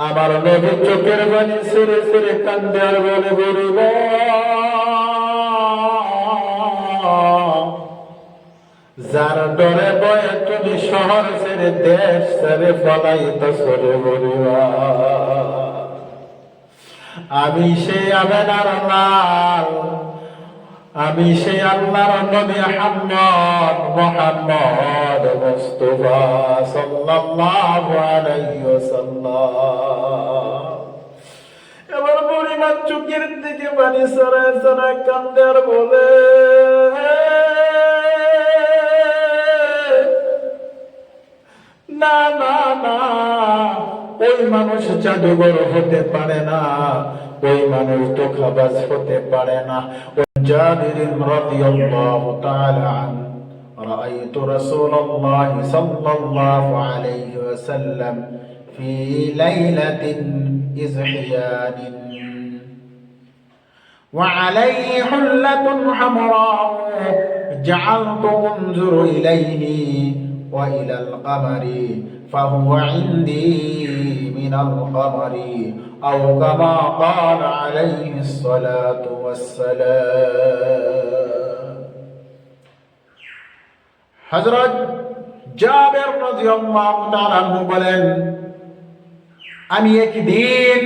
আমার নবী চোখের বাণী সেরে সেরে কান্দে আর বলে বলব যার ডরে বয়ে তুমি শহর ছেড়ে দেশ ছেড়ে ফলাইত সরে বলিবা আমি সেই আমেনার লাল আমি সেই আল্লাহর নবী মুহাম্মদ মুহাম্মদ মুস্তাফা সাল্লাল্লাহু আলাইহি ওয়াসাল্লাম। এবার পরিমাণ চোখের দিকে পানি সরায় সরায় কান্দে আর বলে, না না না, ওই মানুষ জাদুঘর হতে পারে না, ওই মানুষ ধোকাবাজ হতে পারে না। جابر رضي الله تعالى عنه رأيت رسول الله صلى الله عليه وسلم في ليلة إزحيان. وعليه حلة حمراء جعلت أنظر إليه وإلى القمر فهو عندي من القمر أو كما قال عليه الصلاة والسلام হজরত জাবের রাদিয়াল্লাহু তাআলা আনহু বলেন আমি একদিন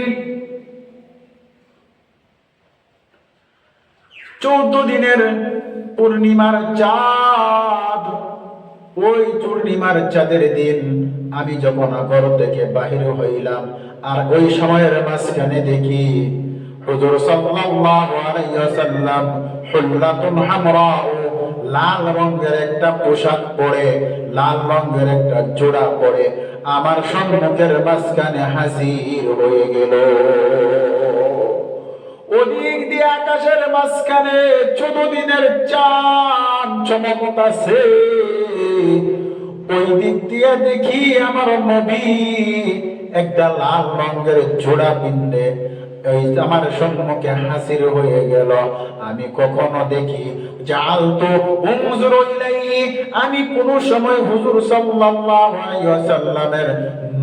চৌদ্দ দিনের পূর্ণিমার চাঁদ ওই পূর্ণিমার চাঁদের দিন আমি যখন ঘর থেকে বাহির হইলাম, আর ওই সময়ের মাঝখানে দেখি হুজুর সাল্লাল্লাহু আলাইহি ওয়াসাল্লাম হুল্লাতুন হামরা লাল রঙের একটা পোশাক পরে, লাল রঙের একটা জোড়া পরে আমার সম্মুখের মাঝখানে হাজির হয়ে গেল। ওদিক দিয়ে আকাশের মাঝখানে চোদ্দ দিনের চাঁদ চমকতাছে ওই দিক দিয়ে দেখি আমার নবী একটা লাল রঙের জোড়া পিন্দে এই আমার সম্মুখে হাসির হয়ে গেল। আমি কখনো দেখি, জাল তো আমি কোন সময় হুজুর ওয়াসাল্লামের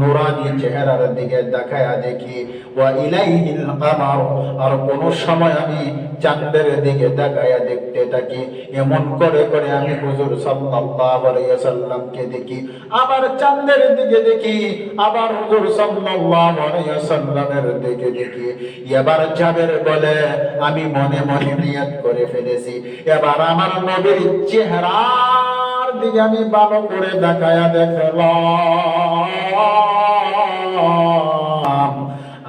নুরানি চেহারার দিকে দেখায়া দেখি। আর কোন সময় আমি চাঁদের দিকে তাকায়া দেখতে থাকি। এমন করে করে আমি হুজুর সাল্লাল্লাহু ওয়াসাল্লামকে দেখি। আবার চাঁদের দিকে দেখি, আবার হুজুর সাল্লাল্লাহু ওয়াসাল্লামের দিকে দেখি। এবার জাবের বলে, আমি মনে মনে নিয়ত করে ফেলেছি। এবার আমার নবীর চেহারার দিকে আমি ভালো করে দেখায়া দেখলাম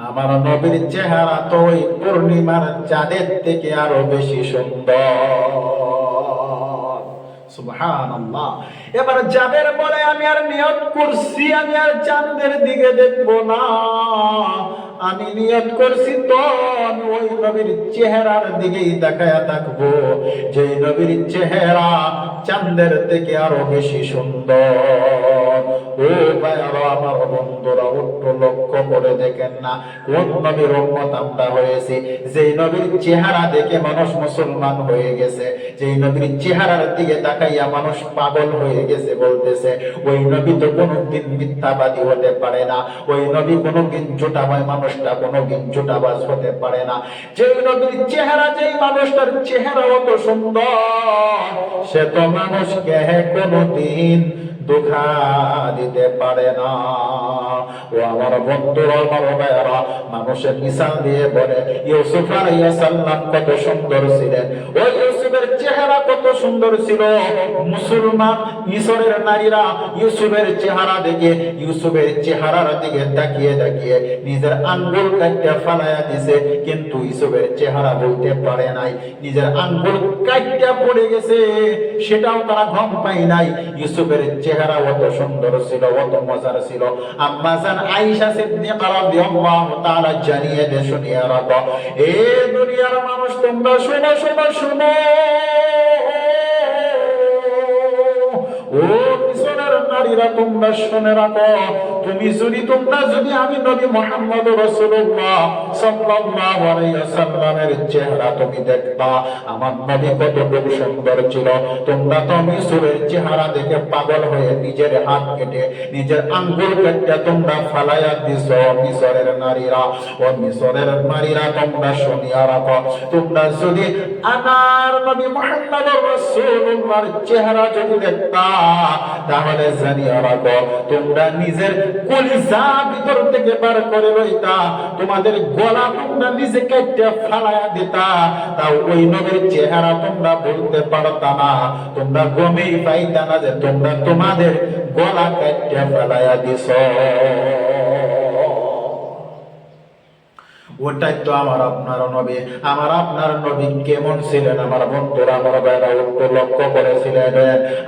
আমার নবীর চেহারা তো ওই পূর্ণিমার চাঁদের থেকে আরও বেশি সুন্দর। সুবহানাল্লাহ। এবার জাবের বলে আমি আর নিয়ত করছি, আমি আর চাঁদের দিকে দেখব না। আমি নিয়ত করছি, তো আমি ওই নবীর চেহারার দিকেই তাকায়া থাকব। যে নবীর চেহারা চাঁদের থেকে আরও বেশি সুন্দর। ও ভাইয়ারা আমার বন্ধুরা একটু লক্ষ্য করে দেখেন না, কোন নবীর উম্মত আমরা হয়েছি। যেই নবীর চেহারা দেখে মানুষ মুসলমান হয়ে গেছে। যেই নবীর চেহারার দিকে তাকাইয়া মানুষ পাগল হয়ে গেছে বলতেছে, ওই নবী তো কোনোদিন মিথ্যাবাদী হতে পারে না। ওই নবী কোনোদিন জোটাময় মানুষটা, কোনোদিন জোটাবাজ হতে পারে না। যে নবীর চেহারা, যেই মানুষটার চেহারা অত সুন্দর, সে তো মানুষকে কোনোদিন দুঃখা দিতে পারে না। ও আমার মানুষের মিশাল দিয়ে বলে কত সুন্দর ছিলেন। ওই ইউসুফের চেহারা কত সুন্দর ছিল। মুসলমান, মিশরের নারীরা ইউসুফের চেহারা দেখে, ইউসুফের চেহারার দিকে তাকিয়ে তাকিয়ে নিজের আঙ্গুল কাটিয়া ফালাইয়া দিছে। কিন্তু ইউসুফের চেহারা বলতে পারে নাই। নিজের আঙ্গুল কাটিয়া পড়ে গেছে, সেটাও তারা ঘম পাই নাই। ইউসুফের চেহারা অত সুন্দর ছিল, অত মজার ছিল। সিদ্দিকা রাদিয়াল্লাহু তাআলা জানিয়ে দে এ দুনিয়ার মানুষ, তোমরা শোনো শোনো শোনো। ও মিশরের নারীরা, তোমরা শুনে রাখো। তুমি যদি তোমরা যদি আমি নবী মোহাম্মদ রাসূলুল্লাহ সাল্লাল্লাহু আলাইহি ওয়াসাল্লামের চেহারা তুমি দেখবা। আমার নবী কতটুকু সুন্দর ছিল। তোমরা তো চেহারা দেখে পাগল হয়ে নিজের হাত কেটে নিজের আঙ্গুল কেটে তোমরা দিছ মিশরের নারীরা। ও মিশরের নারীরা, তোমরা শুনিয়া রাখো। তোমরা যদি আমার নবী মুহাম্মদ রাসূলুল্লাহর চেহারা যদি দেখতা, তাহলে জানিয়া রাখো, তোমরা নিজের কলিজা ভিতর থেকে বার করে লইতা। তোমাদের গলা তোমরা নিজে কেটে ফালায়া দিতা। তাও ওই নবীর চেহারা তোমরা বলতে পারতা না। তোমরা গমেই পাইতা না যে তোমরা তোমাদের গলা কেটে ফালায়া দিছ। ওটাই তো আমার আপনার নবী। আমার আপনার নবী কেমন ছিলেন? আমার বন্ধুরা, আমার ভাইরা একটু লক্ষ্য করেছিলেন।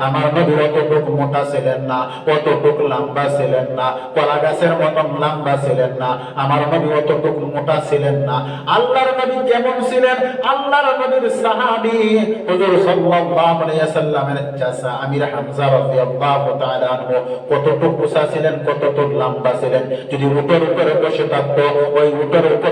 আমার নবী অতটুক মোটা ছিলেন না, অতটুক লম্বা ছিলেন না, কলা গাছের মতন লম্বা ছিলেন না, আমার নবী অতটুক মোটা ছিলেন না। আল্লাহর নবী কেমন ছিলেন? আল্লাহর নবীর সাহাবী হুজুর সাল্লাল্লাহু আলাইহি ওয়াসাল্লামের চাচা আমির হামজা রাদিয়াল্লাহু তাআলা আনহু কতটুক উঁচা ছিলেন, কতটুক লম্বা ছিলেন? যদি উটের উপরে বসে থাকতো, ওই উটের উপর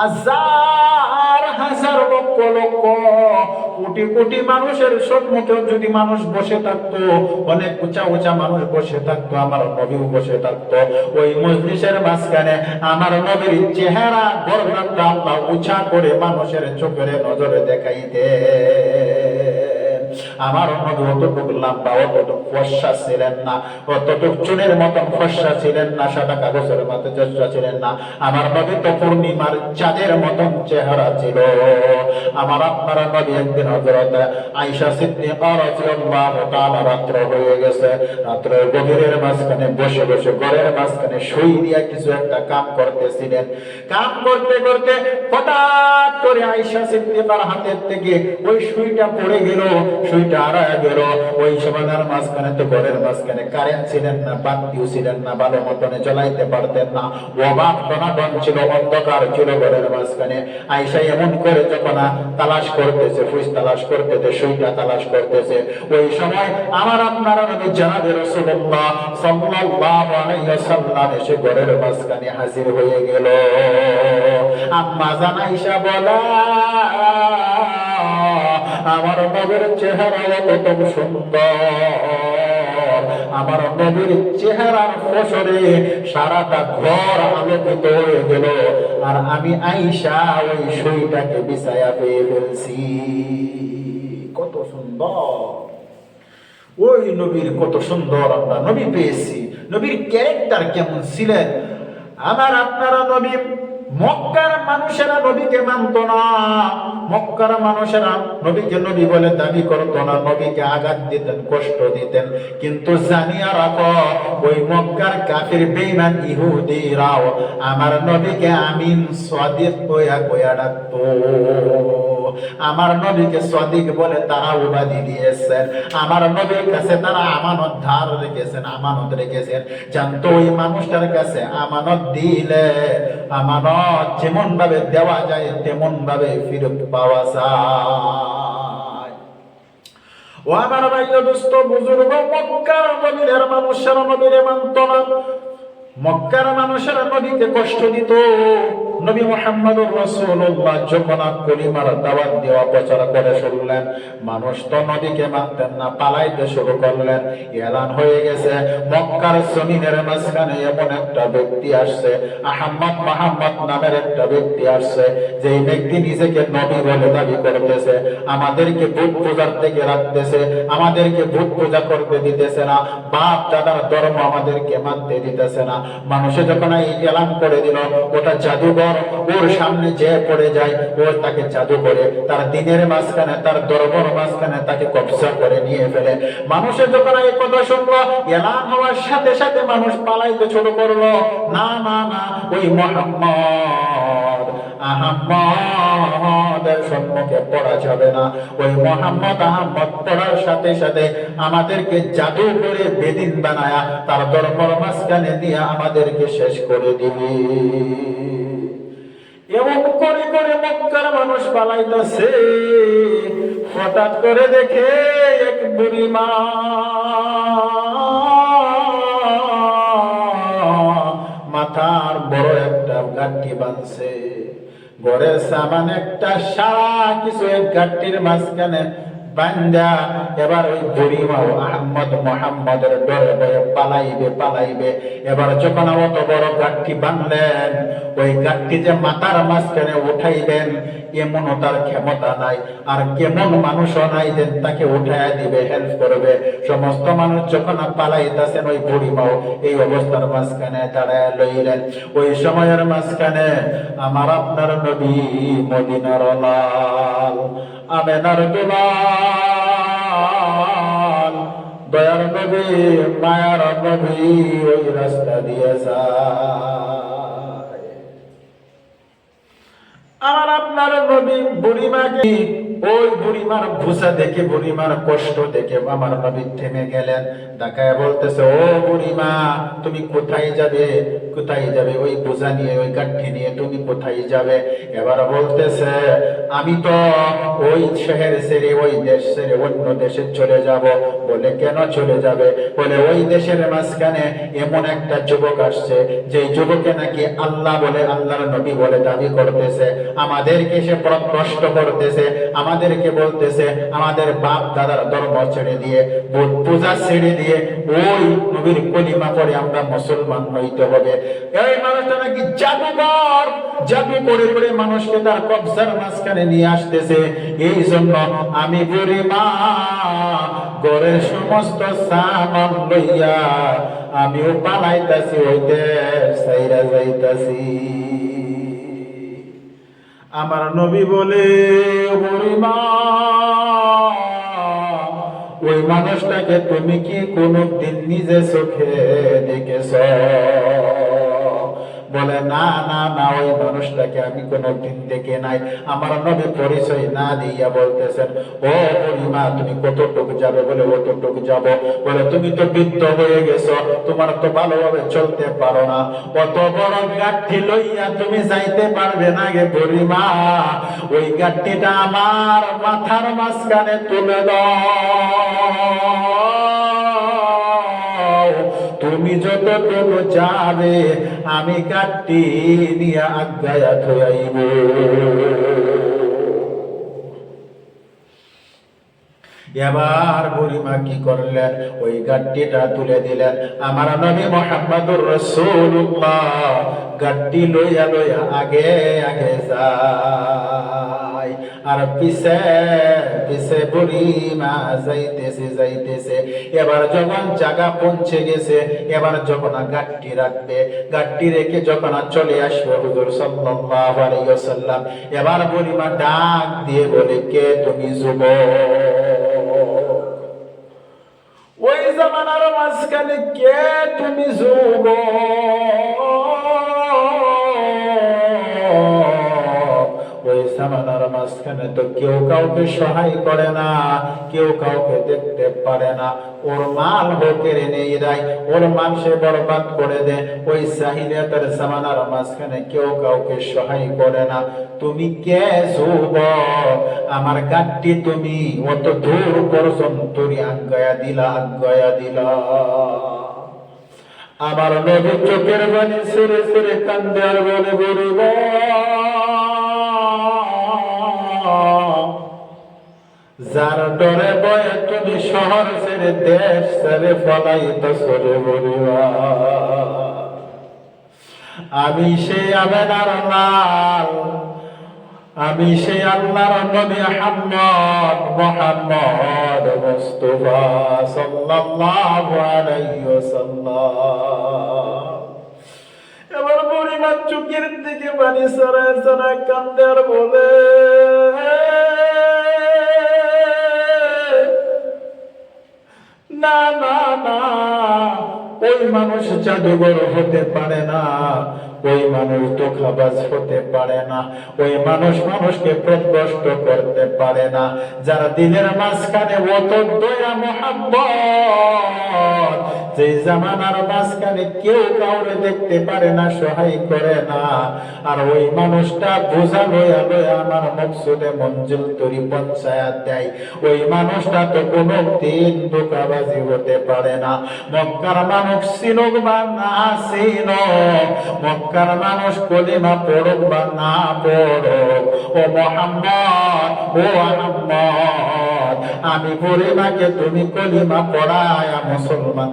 হাজার হাজার লক্ষ লক্ষ, কোটি কোটি মানুষের সম্মুখেও যদি মানুষ বসে থাকতো, অনেক উঁচা উঁচা মানুষ বসে থাকতো, আমার নবীও বসে থাকতো। ওই মজলিসের মাঝখানে আমার নবীর চেহারা গর্দানটা আল্লাহ উঁচা করে মানুষের চোখের নজরে দেখাইতে আমার নবী অতটুকু লম্বা, অতটুক ফর্সা ছিলেন না, অতটুক চুনের মতন ফর্সা ছিলেন না, সাদা কাগজের মতো চর্চা ছিলেন না। আমার নবী তো পূর্ণিমার চাঁদের মতন চেহারা ছিল। আমার আপনার নবী একদিন হজরত আইসা সিদ্দিকা রাদিয়াল্লাহু তাআলা রাত্র হয়ে গেছে। রাত্রের গভীরের মাঝখানে বসে বসে ঘরের মাঝখানে শুই দিয়া কিছু একটা কাম করতেছিলেন। কাম করতে করতে হঠাৎ করে আইসা সিদ্দিকার হাতের থেকে ওই সুইটা পড়ে গেল, সুইটা আড়ায় গেল। ওই সমাধার মাঝখানে তো ঘরের মাঝখানে কারেন্ট ছিলেন না, বাতিও ছিলেন না, ভালো মতনে জ্বলাইতে পারতেন না। অবাক টনাটন ছিল, অন্ধকার ছিল ঘরের মাঝখানে। আইসা এমন করে যখন তালাশ করতেছে ফুস তালাশ করতেছে, সুইটা তালাশ করতেছে। ওই সময় আমার আপনারা নবী জানাবে রাসূলুল্লাহ সাল্লাল্লাহু আলাইহি ওয়াসাল্লাম এসে ঘরের মাঝখানে হাজির হয়ে গেল। আম্মা জানাইসা বলা আমার নবীর চেহারা কত সুন্দর। আমার নবীর চেহারার ফসরে সারাটা ঘর আলোকিত হয়ে গেল আর আমি আইসা ওই সইটাকে বিছায়া পেয়ে ফেলছি। কত সুন্দর। ওই নবীর কত সুন্দর আমরা নবী পেয়েছি। নবীর ক্যারেক্টার কেমন ছিলেন? আমার আপনারা নবী মক্কার মানুষেরা নবীকে মানত না। মক্কার মানুষেরা নবীকে নবী বলে দাবি করতো না, নবীকে আঘাত দিতেন, কষ্ট দিতেন। কিন্তু জানিয়া রাখো, ওই মক্কার কাফির বেইমান ইহুদিরাও আমার নবীকে আমিন সাদিক কইয়া কইয়া ডাকতো। আমার নবীকে সদিক বলে তারা উপাধি দিয়েছেন। আমার নবীর কাছে তারা আমানত ধার রেখেছেন, আমানত রেখেছেন। জানতো ওই মানুষটার কাছে আমানত দিলে আমানত যেমন ভাবে দেওয়া যায় তেমন ভাবে ফিরত পাওয়া যায়। ও আমার ভাই দোস্ত বুজুর্গ, মক্কার নবীর মানুষের নবীরে মানত না। মক্কার মানুষের নবীকে কষ্ট দিত। নবী মোহাম্মদ রসুল্লাহ যখন কলিমার দাওয়াত দেওয়া প্রচার করে শুনলেন, মানুষ তো নবীকে মানতেন না, পালাইতে শুরু করলেন। এলান হয়ে গেছে, মক্কার জমিনের মাঝখানে এমন একটা ব্যক্তি আসছে, আহম্মদ মাহমদ নামের একটা ব্যক্তি আসছে যে ব্যক্তি নিজেকে নবী বলে দাবি করতেছে, আমাদেরকে ভূত পূজার থেকে রাখতেছে, আমাদেরকে ভূত পূজা করতে দিতেছে না, বাপ দাদার ধর্ম আমাদেরকে মানতে দিতেছে না। মানুষে যখন এই এলান করে দিল, ওটা জাদুঘর ওর সামনে যে পড়ে যায় ও তাকে জাদু করে, তার দিনের মাঝখানে, তার দরবার মাঝখানে তাকে কবজা করে নিয়ে ফেলে। মানুষের যখন এই কথা শুনলো, এলান হওয়ার সাথে সাথে মানুষ পালাইতে শুরু করল। না না না, ওই মোহাম্মদ সম্মুখে পড়া যাবে না। ওই মোহাম্মদ, আহম্মদ পড়ার সাথে সাথে আমাদেরকে জাদু করে বেদিন বানায়া, তার দরবার মাঝখানে দিয়ে আমাদেরকে শেষ করে দিবি। করে করে মক্কার মানুষ পালাইতেছে। হঠাৎ করে দেখে এক বুড়ি মা। মাথার বড় একটা গাঠি বাঁধছে। ঘরের সামান একটা সারা কিছু এক গাঠির মাঝখানে বান্দা, এবার ওই আহমদ মোহাম্মদের ডরে পালাইবে পালাইবে। এবার যখন অত বড় গাঠটি বানলেন ওই গাঠটি যে মাঝখানে এমনও তার ক্ষমতা নাই। আর কেমন মানুষও নাই যে তাকে উঠাইয়া দিবে হেল্প করবে। সমস্ত মানুষ যখন পালাইতেছেন, ওই বুড়িমাও এই অবস্থার মাঝখানে দাঁড়ায় লইলেন। ওই সময়ের মাঝখানে আমার আপনার নবী মদিনার লাল আমেনার দুলাল দয়ার নবী মায়ার নবী ওই রাস্তা দিয়ে যায়। আমার আপনার নবী বুড়িমাকে ওই বুড়িমার ভুসা দেখে, বুড়িমার কষ্ট দেখে আমার নবী থেমে গেলেন। দেখায় বলতেছে, ও বুড়িমা, তুমি কোথায় যাবে? কোথায় যাবে? ওই বোঝা নিয়ে, ওই কাঠি নিয়ে তুমি কোথায় যাবে? এবার বলতেছে, আমি তো ওই শহর ছেড়ে, ওই দেশ ছেড়ে অন্য দেশে চলে যাব। বলে, কেন চলে যাবে? বলে, ওই দেশের মাঝখানে এমন একটা যুবক আসছে যে যুবকে নাকি আল্লাহ বলে, আল্লাহর নবী বলে দাবি করতেছে। আমাদেরকে সে প্রশ্ন করতেছে। আমাদেরকে বলতেছে, আমাদের বাপ দাদার ধর্ম ছেড়ে দিয়ে বুধ পূজা ছেড়ে দিয়ে, ওই নবীর কলিমা পরে আমরা মুসলমান হইতে হবে। এই মানুষটা নাকি জাদুকর জাদু করে করে মানুষকে তার কবজার মাঝখানে নিয়ে আসতেছে। এই জন্য আমি বুড়ি মা, ঘরের সমস্ত সামান লইয়া আমিও পালাইতাছি, ওইতে সাইরা যাইতাছি। আমার নবী বলে ওই মানুষটাকে তুমি কি কোনো দিন নিজে চোখে দেখেছ? বলে, না না না, ওই মানুষটাকে আমি কোনোদিন দেখে নাই। আমার নবী পরিচয় না দিয়া বলতেছেন, ও বুড়িমা তুমি কতটুকু যাবে? বলে, অতটুকু যাব। বলে, তুমি তো বৃদ্ধ হয়ে গেছো, তোমার তো ভালোভাবে চলতে পারো না। অত বড় গাঠি লইয়া তুমি যাইতে পারবে না গে বুড়িমা ওই গাঠটিটা আমার মাথার মাঝখানে তুলে দাও। তুমি যত যতটুকু যাবে আমি কাটি নিয়ে আজ্ঞায়া থইব এবার বুড়িমা কি করলেন? ওই গাড্ডিটা তুলে দিলেন। আমার নবী মোহাম্মদুর রসুল্লাহ গাড্ডি লইয়া লইয়া আগে আগে যায়। আর পিছে পিছে বুড়িমা যাইতেছে যাইতেছে। এবার যখন জায়গা পৌঁছে গেছে, এবার যখন গাড্ডি রাখবে, গাড্ডি রেখে যখন চলে আসবে হুজুর সাল্লাল্লাহু আলাইহি ওয়াসাল্লাম, এবার বুড়িমা ডাক দিয়ে বলে, কে তুমি যুবক? জামানার মাঝখানে কে তুমি যুব মাঝখানে তো কেউ কাউকে সহায় করে না, কেউ কাউকে দেখতে পারে না। ওর মাল নেই দেয় ওর মাল সে বরবাদ করে দেয়। ওই জামানার মাঝখানে কেউ কাউকে সহায় করে না। তুমি কে যুব আমার গাঠটি তুমি অত দূর পর্যন্ত আজ্ঞায়া দিলা আজ্ঞায়া দিলা। আমার নবী চোখের বাণী সেরে সেরে কান্দে আর বলে বলিব যার ডরে বয়ে তুমি শহর ছেড়ে দেশ ছেড়ে ফলাইত সরে বলিবা আমি সেই আবেদার লাল আমি সেই আল্লাহর নবী আহমদ মোহাম্মদ মুস্তাফা সাল্লাল্লাহু আলাইহি ওয়াসাল্লাম। এবার কলিমা চুকের দিকে বাড়ি সরায় সরায় কান্দে আর বলে মানুষ জাদুঘর হতে পারে না, ওই মানুষ ধোকাবাজ হতে পারে না, ওই মানুষ মানুষকে প্রত্যষ্ট করতে পারে না। যারা দিনের মাঝখানে অত দয়া মোহাম্মত যে জামানার মাঝখানে কেউ কাউরে দেখতে পারে না, সহায় করে না। আর ওই মানুষটা বোঝা লয়া লয়া আমার মকসুদে মঞ্জুল তরি পঞ্চায়েত দেয়। ওই মানুষটা তো কোনো দিন ধোকাবাজি হতে পারে না। মক্কার মানুষ চিনুক বা না চিন মক্কার মানুষ কলিমা পড়ুক বা না পড়ুক। ও মোহাম্মদ, ও আহম্মদ, আমি পরিমাকে তুমি কলিমা পড়ায়া মুসলমান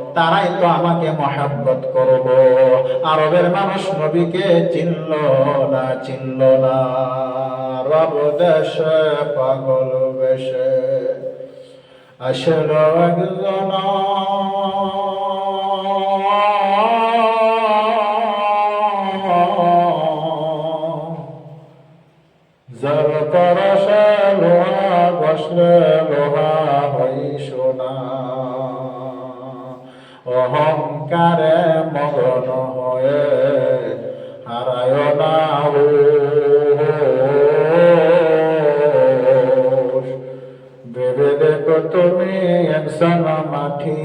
তারাই তো আমাকে মহব্বত করল আরবের মানুষ নবীকে চিনল না চিনল না। রব দেশে, পাগল বেশে। আসলো একজন। যার পরশে লোহা বসলে, লোহা হই সোনা। অহংকারে মগন হয়ে হারায় না। ভেবে দেখো তুমি একজন মাটি